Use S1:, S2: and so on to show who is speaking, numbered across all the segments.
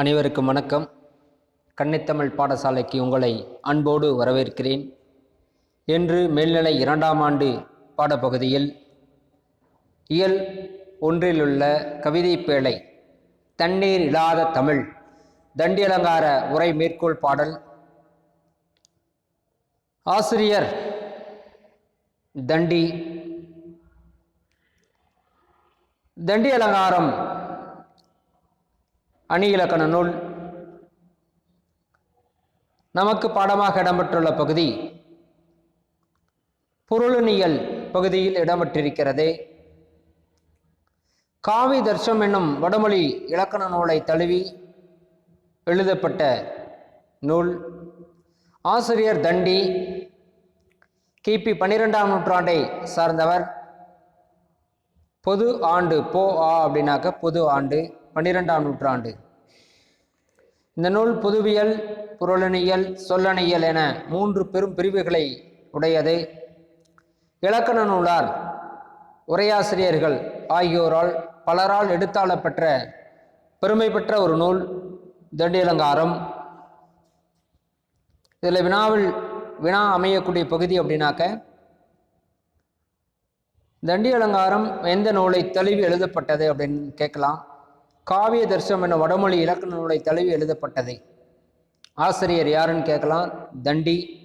S1: அனைவருக்கும் வணக்கம். கன்னித்தமிழ் பாடசாலைக்கு உங்களை அன்போடு வரவேற்கிறேன். இன்று மேல்நிலை இரண்டாம் ஆண்டு பாடப்பகுதியில் இயல் ஒன்றிலுள்ள கவிதை பேழை தண்ணீர் இல்லாத தமிழ் தண்டி அலங்கார உரை மேற்கோள் பாடல். ஆசிரியர் தண்டி தண்டி அலங்காரம் அணி இலக்கண நூல். நமக்கு பாடமாக இடம்பெற்றுள்ள பகுதி பொருளினியல் பகுதியில் இடம்பெற்றிருக்கிறது. காவி தர்ஷம் என்னும் வடமொழி இலக்கண நூலை தழுவி எழுதப்பட்ட நூல். ஆசிரியர் தண்டி கிபி பன்னிரெண்டாம் நூற்றாண்டை சார்ந்தவர். பொது ஆண்டு போ ஆ அப்படின்னாக்க பொது ஆண்டு பன்னிரெண்டாம் நூற்றாண்டு. இந்த நூல் புதுவியல் புரளனியல் சொல்லணியல் என மூன்று பெரும் பிரிவுகளை உடையது. இலக்கண நூலார் உரையாசிரியர்கள் ஆகியோரால் பலரால் எடுத்தாளப்பெற்ற பெருமை பெற்ற ஒரு நூல் தண்டியலங்காரம். இதில் வினாவில் வினா அமையக்கூடிய பகுதி அப்படின்னாக்க தண்டி அலங்காரம் எந்த நூலை தழுவி எழுதப்பட்டது அப்படின்னு கேட்கலாம். காவிய தர்சனம் என வடமொழி இலக்கண நூலை தழுவி எழுதப்பட்டதை. ஆசிரியர் யாருன்னு கேட்கலாம்? தண்டி.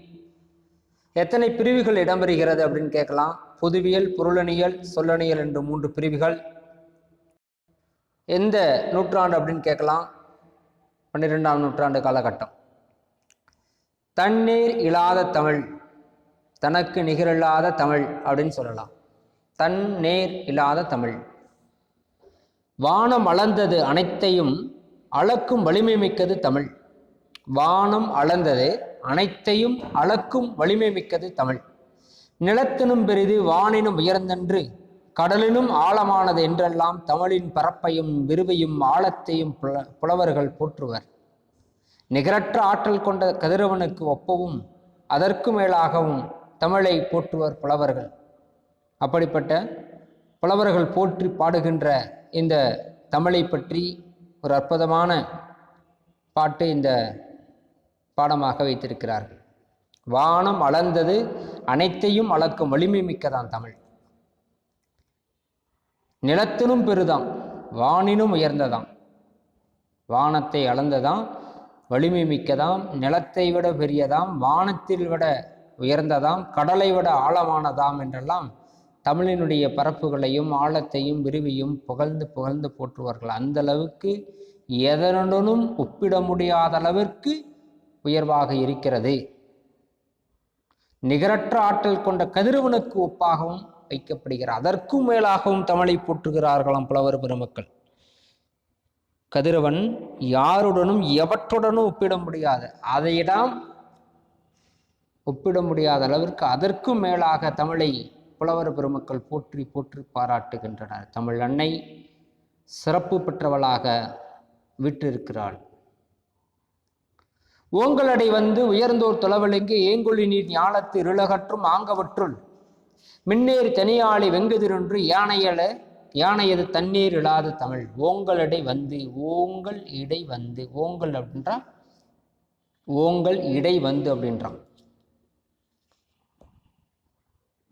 S1: எத்தனை பிரிவுகள் இடம்பெறுகிறது அப்படின்னு கேட்கலாம். புதுவியல் பொருளணியல் சொல்லணியல் என்று மூன்று பிரிவுகள். எந்த நூற்றாண்டு அப்படின்னு கேட்கலாம்? பன்னிரெண்டாம் நூற்றாண்டு காலகட்டம். தண்ணீர் இல்லாத தமிழ் தனக்கு நிகரில்லாத தமிழ் அப்படின்னு சொல்லலாம். தன் நேர் இல்லாத தமிழ். வானம் அளந்தது அனைத்தையும் அளக்கும் வலிமை மிக்கது தமிழ். வானம் அளந்தது அனைத்தையும் அளக்கும் வலிமை மிக்கது தமிழ். நிலத்தினும் பெரிது வானினும் உயர்ந்தென்று கடலினும் ஆழமானது என்றெல்லாம் தமிழின் பரப்பையும் விருவையும் ஆழத்தையும் புல புலவர்கள் போற்றுவர். நிகரற்ற ஆற்றல் கொண்ட கதிரவனுக்கு ஒப்பவும் அதற்கு மேலாகவும் தமிழை போற்றுவர் புலவர்கள். அப்படிப்பட்ட புலவர்கள் போற்றி பாடுகின்ற இந்த தமிழை பற்றி ஒரு அற்புதமான பாட்டு இந்த பாடமாக வைத்திருக்கிறார்கள். வானம் அளந்தது அனைத்தையும் அளக்கும் வலிமை மிக்கதான் தமிழ். நிலத்தினும் பெருதாம் வானினும் உயர்ந்ததாம். வானத்தை அளந்ததாம் வலிமை மிக்கதாம் நிலத்தை விட பெரியதாம் வானத்தில் விட உயர்ந்ததாம் கடலை விட ஆழமானதாம் என்றெல்லாம் தமிழினுடைய பரப்புகளையும் ஆழத்தையும் விரிவையும் புகழ்ந்து புகழ்ந்து போற்றுவார்கள். அந்த அளவுக்கு எதனுடனும் ஒப்பிட முடியாத அளவிற்கு உயர்வாக இருக்கிறது. நிகரற்ற ஆற்றல் கொண்ட கதிரவனுக்கு ஒப்பாகவும் வைக்கப்படுகிறார். அதற்கும் மேலாகவும் தமிழை போற்றுகிறார்களாம் புலவர் பெருமக்கள். கதிரவன் யாருடனும் எவற்றுடனும் ஒப்பிட முடியாது அதையிடம் ஒப்பிட முடியாத அளவிற்கு அதற்கும் மேலாக தமிழை புலவர் பெருமக்கள் போற்றி போற்றி பாராட்டுகின்றனர். தமிழ் அன்னை சிறப்பு பெற்றவளாக விட்டிருக்கிறாள் ஓங்கலடை வந்து உயர்ந்தோர் தொலைவலிங்கு ஏங்கொழி நீர் ஞானத்து இருளகற்றும் ஆங்கவற்றுள். மின்னேறு தனியாளி வெங்குதிரொன்று யானையல யானையது தண்ணீர் இல்லாத தமிழ். ஓங்கலடை வந்து ஓங்கள் இடை வந்து ஓங்கள் அப்படின்றா? ஓங்கள் இடை வந்து அப்படின்றான்.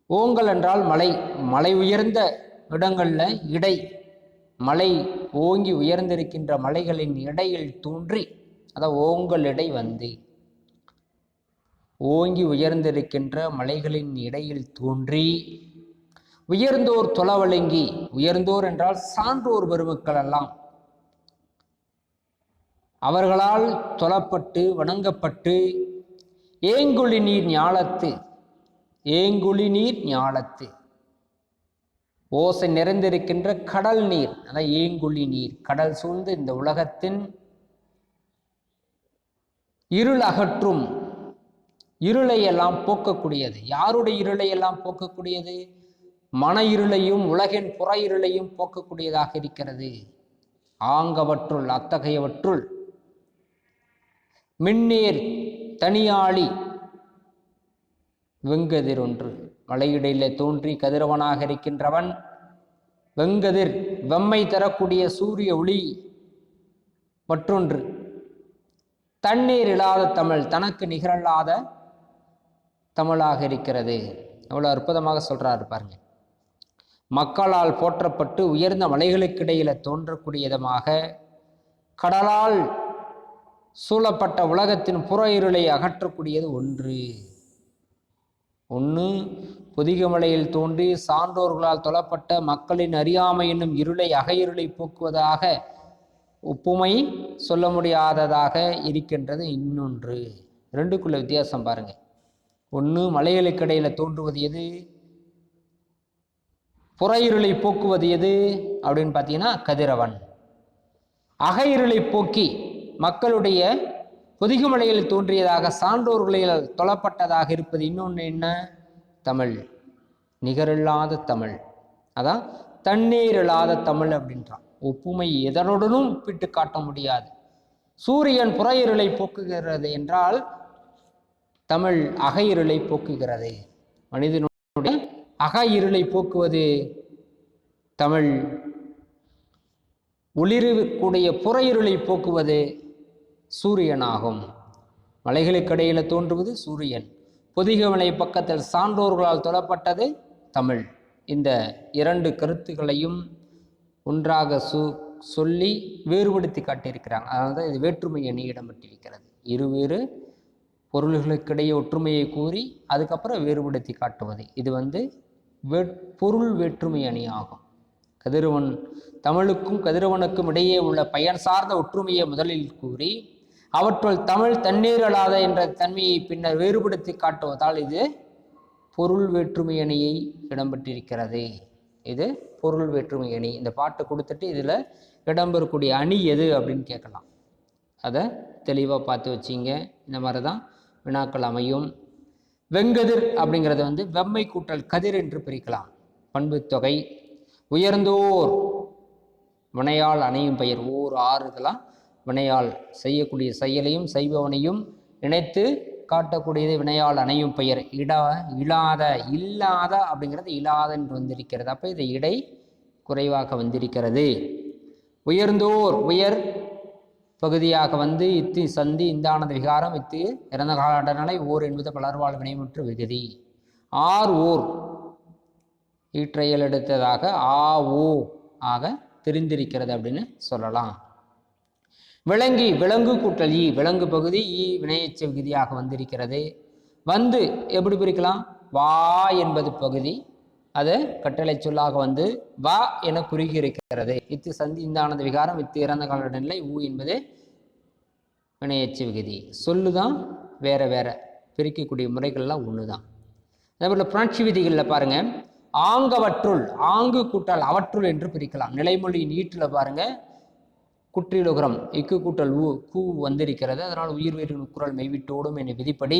S1: ஓங்கல் என்றால் மலை மலை உயர்ந்த இடங்களில் இடை. மலை ஓங்கி உயர்ந்திருக்கின்ற மலைகளின் இடையில் தோன்றி அதான் ஓங்கல் இடை வந்து. ஓங்கி உயர்ந்திருக்கின்ற மலைகளின் இடையில் தோன்றி உயர்ந்தோர் தொலைவழங்கி உயர்ந்தோர் என்றால் சான்றோர் பெருமக்கள் எல்லாம். அவர்களால் தொலப்பட்டு வணங்கப்பட்டு ஏங்குழி நீர் ஞாலத்து ஏங்குழி நீர் ஞாலத்து. ஓசை நிறைந்திருக்கின்ற கடல் நீர் அதான் ஏங்குழி நீர் கடல் சூழ்ந்து இந்த உலகத்தின் இருள் அகற்றும் இருளை எல்லாம் போக்கக்கூடியது. யாருடைய இருளை எல்லாம் போக்கக்கூடியது? மன இருளையும் உலகின் புற இருளையும் போக்கக்கூடியதாக இருக்கிறது. ஆங்கவற்றுள் அத்தகையவற்றுள். மின்னீர் தனியாளி வெங்கதிர் ஒன்று. மலையிடையிலே தோன்றி கதிரவனாக இருக்கின்றவன் வெங்கதிர். வெம்மை தரக்கூடிய சூரிய ஒளி மற்றொன்று. தண்ணீர் இல்லாத தமிழ் தனக்கு நிகரல்லாத தமிழாக இருக்கிறது. அவ்வளோ அற்புதமாக சொல்கிறாரு பாருங்க. மக்களால் போற்றப்பட்டு உயர்ந்த மலைகளுக்கிடையில் தோன்றக்கூடியதமாக கடலால் சூழப்பட்ட உலகத்தின் புற இருளை அகற்றக்கூடியது ஒன்று. ஒன்று பொதிகமலையில் தோன்றி சான்றோர்களால் தொழப்பட்ட மக்களின் அறியாமை என்னும் இருளை அகையிருளை போக்குவதாக ஒப்புமை சொல்ல முடியாததாக இருக்கின்றது இன்னொன்று. ரெண்டுக்குள்ள வித்தியாசம் பாருங்க. ஒன்று மலைகளுக்கிடையில் தோன்றுவது எது? புற இருளை போக்குவது எது? அப்படின்னு பார்த்தீங்கன்னா கதிரவன். அகையிருளை போக்கி மக்களுடைய பொதிகுமலையில் தோன்றியதாக சான்றோர்களில் தொழப்பட்டதாக இருப்பது இன்னொன்று என்ன? தமிழ். நிகரில்லாத தமிழ். அதான் தண்ணீர் இல்லாத தமிழ் அப்படின்றான். ஒப்புமை எதனுடனும் ஒப்பிட்டு காட்ட முடியாது. சூரியன் புற இருளை போக்குகிறது என்றால் தமிழ் அகையிருளை போக்குகிறது. மனிதனுடைய அக இருளை போக்குவது தமிழ். ஒளிரக்கூடிய புற இருளை போக்குவது சூரியனாகும். மலைகளுக்கிடையில் தோன்றுவது சூரியன். பொதிகமலை பக்கத்தில் சான்றோர்களால் தொழப்பட்டது தமிழ். இந்த இரண்டு கருத்துக்களையும் ஒன்றாக சு சொல்லி வேறுபடுத்தி காட்டியிருக்கிறாங்க. அதாவது இது வேற்றுமை அணி இடம்பெற்றிருக்கிறது. இருவேறு பொருள்களுக்கிடையே ஒற்றுமையை கூறி அதுக்கப்புறம் வேறுபடுத்தி காட்டுவது. இது வந்து வே பொருள் வேற்றுமை அணி ஆகும். கதிரவன் தமிழுக்கும் கதிரவனுக்கும் இடையே உள்ள பயன் சார்ந்த ஒற்றுமையை முதலில் கூறி அவற்றுள் தமிழ் தண்ணீர் அல்லாத என்ற தன்மையை பின்னர் வேறுபடுத்தி காட்டுவதால் இது பொருள் வேற்றுமை அணியை இடம்பெற்றிருக்கிறது. இது பொருள் வேற்றுமை அணி இந்த பாட்டை கொடுத்துட்டு இதில் இடம்பெறக்கூடிய அணி எது அப்படின்னு கேட்கலாம். அதை தெளிவாக பார்த்து வச்சிங்க. இந்த மாதிரி தான் வினாக்கள் அமையும். வெங்கதிர் அப்படிங்கிறத வந்து வெம்மை கூட்டல் கதிர் என்று பிரிக்கலாம். பண்பு தொகை. உயர்ந்தோர் வினையால் அணையும் பெயர். ஓர் ஆறு இதெல்லாம் வினையால் செய்யக்கூடிய செயலையும் செய்பவனையும் இணைத்து காட்டக்கூடியது வினையால் அணையும் பெயர். இட இல்லாத இல்லாத அப்படிங்கிறது இல்லாத என்று வந்திருக்கிறது. அப்போ இது இடை குறைவாக வந்திருக்கிறது. உயர்ந்தோர் உயர் பகுதியாக வந்து இத்து சந்தி இந்தானது விகாரம் இத்து இறந்த காலாண்டனாலை ஓர் என்பது பலர்வாழ் வினைமுற்று விகுதி. ஆர் ஓர் ஈற்றையல் எடுத்ததாக ஆ ஓ ஆக தெரிந்திருக்கிறது அப்படின்னு சொல்லலாம். விளங்கி விலங்கு கூட்டல் ஈ விலங்கு பகுதி ஈ வினையச்ச விகுதியாக வந்திருக்கிறது. வந்து எப்படி பிரிக்கலாம்? வா என்பது பகுதி. அது கட்டளை சொல்லாக வந்து வா என குறுகி இருக்கிறது இத்து சந்தி இந்தானது விகாரம் இத்து இறந்த கால நிலை ஊ என்பது வினையச்சு விகுதி சொல்லுதான் வேற வேற. பிரிக்கக்கூடிய முறைகள்லாம் ஒன்று தான் அதே போல் புணர்ச்சி விதிகளில் பாருங்க. ஆங்கவற்றுள் ஆங்கு கூட்டல் அவற்றுள் என்று பிரிக்கலாம். நிலைமொழியின் ஈட்டில் பாருங்கள் குற்றிலுகரம். இக்கு கூட்டல் ஊ கூ வந்திருக்கிறது. அதனால் உயிர் வேறு குரல் மெய்விட்டோடும் என்ற விதிப்படி.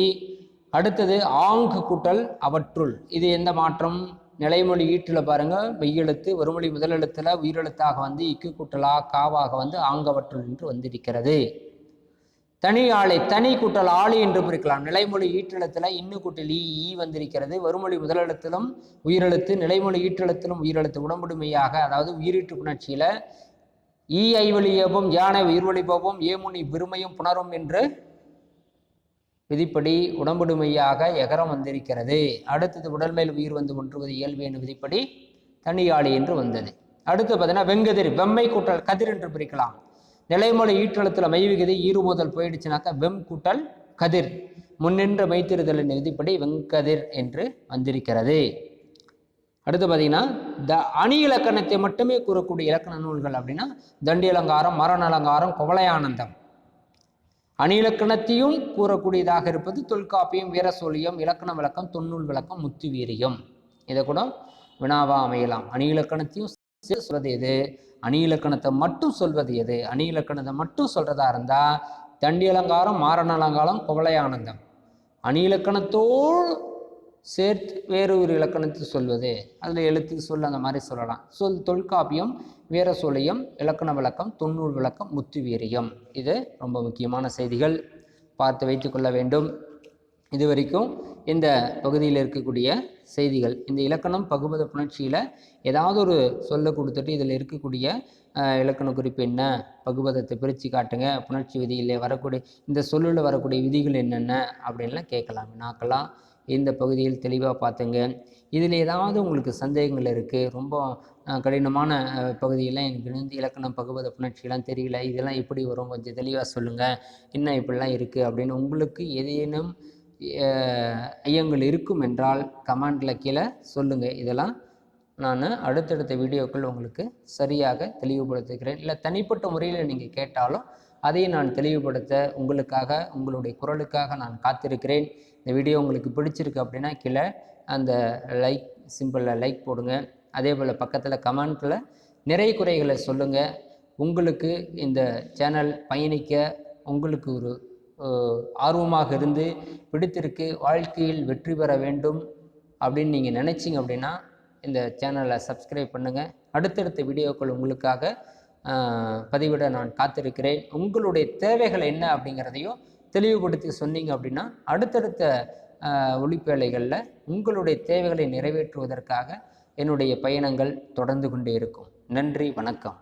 S1: அடுத்தது ஆங்கு கூட்டல் அவற்றுள். இது எந்த மாற்றம்? நிலைமொழி ஈட்டில் பாருங்க. மெய்யெழுத்து ஒருமொழி முதலெழுத்தில் உயிரெழுத்தாக வந்து இக்கு கூட்டலா காவாக வந்து ஆங்கவற்றுள் என்று வந்திருக்கிறது. தனி ஆளை தனி கூட்டல் ஆளி என்று குறிக்கலாம். நிலைமொழி ஈற்றெழுத்தில் இன்னு கூட்டல் ஈ ஈ வந்திருக்கிறது. வருமொழி முதலெழுத்திலும் உயிரெழுத்து நிலைமொழி ஈற்றெழுத்திலும் உயிரெழுத்து உடம்புடுமையாக அதாவது உயிரீட்டு புணர்ச்சியில் ஈ ஐவழியவும் யானை உயிர்வழிப்பவும் ஏமுனி விருமையும் புணரும் என்று விதிப்படி உடம்புடுமையாக எகரம் வந்திருக்கிறது. அடுத்தது உடல் மேல் உயிர் வந்து ஒன்றுவது இயல்பு என்ற விதிப்படி தனியாளி என்று வந்தது. அடுத்து பார்த்தீங்கன்னா வெங்கதிர் வெம்மை கூட்டல் கதிர் என்று பிரிக்கலாம். நிலைமொழி ஈற்றெழுத்துல மெய் விகுதி போயிடுச்சுனாக்கா வெம் கூட்டல் கதிர். முன்னின்ற மெய்த்திருதலின் விதிப்படி வெங்கதிர் என்று வந்திருக்கிறது. அடுத்து பார்த்தீங்கன்னா த அணி இலக்கணத்தை மட்டுமே கூறக்கூடிய இலக்கண நூல்கள் அப்படின்னா தண்டி அலங்காரம் மரண அலங்காரம் குவளையானந்தம் அணி இலக்கணத்தையும் கூறக்கூடியதாக இருப்பது தொல்காப்பியம் வீரசோழியம் இலக்கண விளக்கம் தொன்னூல் விளக்கம் முத்து வீரியம். இதை கூட வினாவா அமையலாம். அணி இலக்கணத்தையும் சொல்வது எது? அணி இலக்கணத்தை மட்டும் சொல்வது எது? அணி இலக்கணத்தை மட்டும் சொல்றதா இருந்தா தண்டி அலங்காரம் மாரண அலங்காரம் குவளையானந்தம் அணி இலக்கணத்தோடு சேர்த்து வேறு ஒரு இலக்கணத்தை சொல்வது. அதில் எழுத்து சொல் அந்த மாதிரி சொல்லலாம். சொல் தொல்காப்பியம் வீர சொல்லியம் இலக்கண விளக்கம் தொண்ணூறு விளக்கம் முத்து வீரியம். இது ரொம்ப முக்கியமான செய்திகள். பார்த்து வைத்துக்கொள்ள வேண்டும். இது வரைக்கும் இந்த பகுதியில் இருக்கக்கூடிய செய்திகள் இந்த இலக்கணம் பகுபத புணர்ச்சியில் ஏதாவது ஒரு சொல்ல கொடுத்துட்டு இதில் இருக்கக்கூடிய இலக்கண குறிப்பு என்ன பகுபதத்தை பிரித்து காட்டுங்க. புணர்ச்சி விதியில் வரக்கூடிய இந்த சொல்லில் வரக்கூடிய விதிகள் என்னென்ன அப்படின்லாம் கேட்கலாம். வினாக்கலாம். இந்த பகுதியில் தெளிவாக பார்த்துங்க. இதில் ஏதாவது உங்களுக்கு சந்தேகங்கள் இருக்குது ரொம்ப கடினமான பகுதியெல்லாம் எனக்கு வந்து இலக்கணம் பகுவத புணர்ச்சியெல்லாம் தெரியல. இதெல்லாம் எப்படி வரும்? கொஞ்சம் தெளிவாக சொல்லுங்கள் இன்னும் இப்படிலாம் இருக்குது அப்படின்னு உங்களுக்கு ஏதேனும் ஐயங்கள் இருக்கும் என்றால் கமெண்டில் கீழே சொல்லுங்கள் இதெல்லாம் நான் அடுத்தடுத்த வீடியோக்கள் உங்களுக்கு சரியாக தெளிவுபடுத்துகிறேன். இல்லை தனிப்பட்ட முறையில் நீங்கள் கேட்டாலும் அதையும் நான் தெளிவுபடுத்த உங்களுக்காக உங்களுடைய குரலுக்காக நான் காத்திருக்கிறேன். இந்த வீடியோ உங்களுக்கு பிடிச்சிருக்கு அப்படின்னா கீழே அந்த லைக் சிம்பிளில் லைக் போடுங்க. அதே போல் பக்கத்தில் கமெண்ட்டில் நிறைய குறைகளை சொல்லுங்கள் உங்களுக்கு இந்த சேனல் பயணிக்க உங்களுக்கு ஒரு ஆர்வமாக இருந்து பிடித்திருக்கு வாழ்க்கையில் வெற்றி பெற வேண்டும் அப்படின்னு நீங்கள் நினச்சிங்க அப்படின்னா இந்த சேனலை சப்ஸ்கிரைப் பண்ணுங்கள் அடுத்தடுத்த வீடியோக்கள் உங்களுக்காக பதிவிட நான் காத்திருக்கிறேன். உங்களுடைய தேவைகள் என்ன அப்படிங்கிறதையும் தெளிவுபடுத்தி சொன்னீங்க அப்படின்னா அடுத்தடுத்த ஒளிப்பேழைகளில் உங்களுடைய தேவைகளை நிறைவேற்றுவதற்காக என்னுடைய பயணங்கள் தொடர்ந்து கொண்டே இருக்கும். நன்றி வணக்கம்.